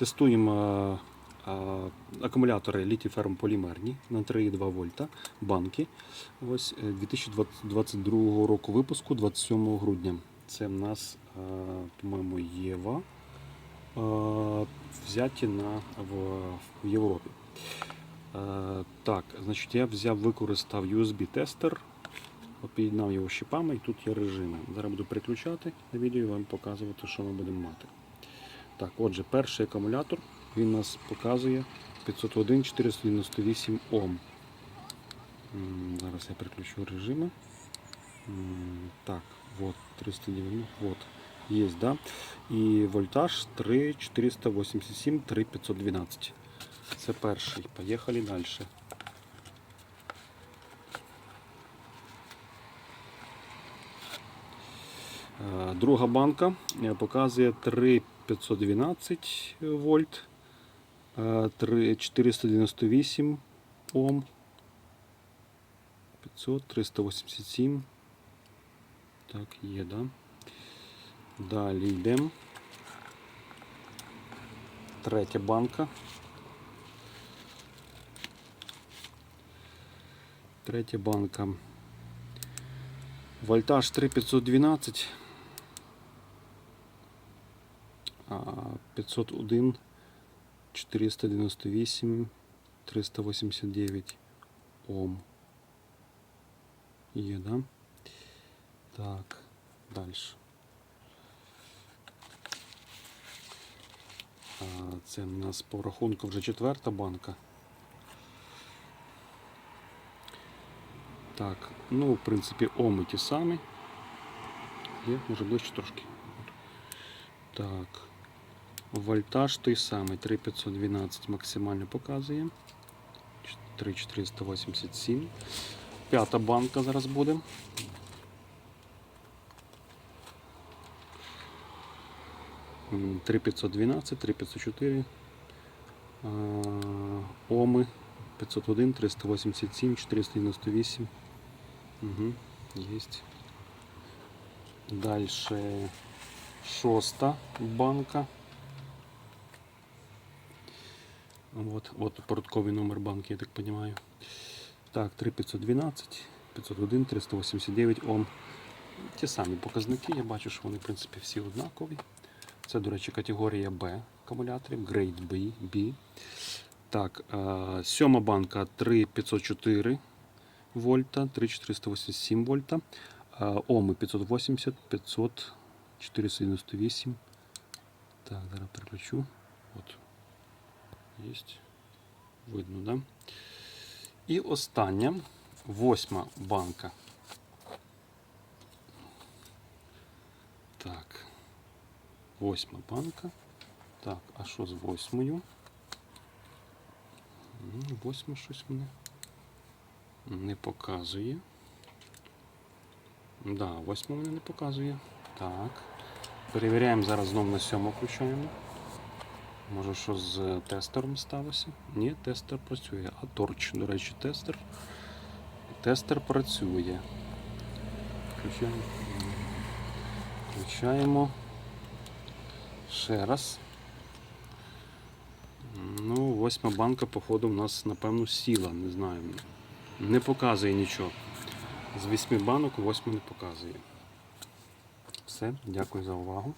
Тестуємо е, е, акумулятори літій-ферм полімерні на 3,2 вольта банки. Ось е, 2022 року випуску, 27 грудня. Це в нас, е, по-моєму, Єва. е, Взяті на, в, в Європі. Е, Так, значить, я взяв, використав USB-тестер, під'єднав його щипами і тут є режими. Зараз буду переключати на відео і вам показувати, що ми будемо мати. Так, отже, перший акумулятор він нас показує 501 498 Ом. Зараз я переключу режими. Так, вот 390 вот есть, да. І вольтаж 3487, 3512. Це перший. Поїхали далі. Е, друга банка е, показує 3 512 вольт, е, 498 Ом, 500, 387. Так, є, да? Далі йдемо. Третя банка. Третя банка. Вольтаж 3512. 501 498 389 Ом. Є, да? Так, далі. Це у нас по рахунку вже четверта банка. Так, ну, в принципі, оми ті самі. Є, може ближче трошки. Так. Вольтаж той самий, 3512 максимально показує. 3487. П'ята банка зараз буде. М, 3512, 3504. А, Оми 501, 387, 498. Угу, есть. Дальше шоста банка. Вот, вот порядковий номер банки, я так понимаю. Так, 3512, 501, 389 Ом. Ті самі показники, я бачу, що вони, в принципі, всі однакові. Це, до речі, категорія B акумуляторів, Grade B. B. Так, е, сьома банка 3504 вольта, 3487 вольта. Е, Оми 580, 500, 498. Так, зараз переключу. От. Єсть. Видно, да? І остання, восьма банка. Так. Восьма банка. Так, а що з восьмою? М, Восьма щось мене не показує. Да, восьма мене не показує. Так. Перевіряємо зараз знову на сьому включаємо. Може, що з тестером сталося? Ні, тестер працює. А торч, до речі, тестер. Тестер працює. Включаємо. Включаємо. Ще раз. Ну, восьма банка, походу, у нас, напевно, сіла, не знаю. Не показує нічого. З вісьми банок восьма не показує. Все, дякую за увагу.